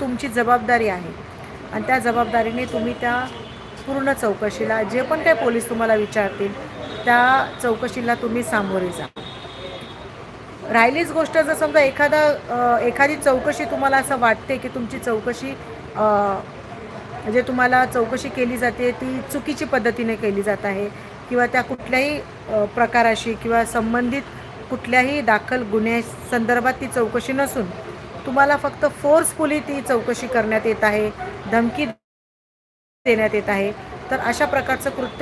तुमची जबाबदारी आहे. आणि त्या जबाबदारीने तुम्ही त्या पूर्ण चौकशीला जे पण काही पोलीस तुम्हाला विचारतील त्या चौकशीला तुम्ही सामोरे जा. राहिलीच गोष्ट जर समजा एखादा एखादी चौकशी तुम्हाला असं वाटते की तुमची चौकशी म्हणजे तुम्हाला चौकशी केली जाते ती चुकीची पद्धतीने केली जात आहे किंवा त्या कुठल्याही प्रकाराशी किंवा संबंधित कुठल्याही दाखल गुन्ह्या संदर्भात ती चौकशी नसून तुम्हाला फक्त फोर्सफुली ती चौकशी करण्यात येत आहे धमकी देण्यात येत आहे. तर अशा प्रकारचं कृत्य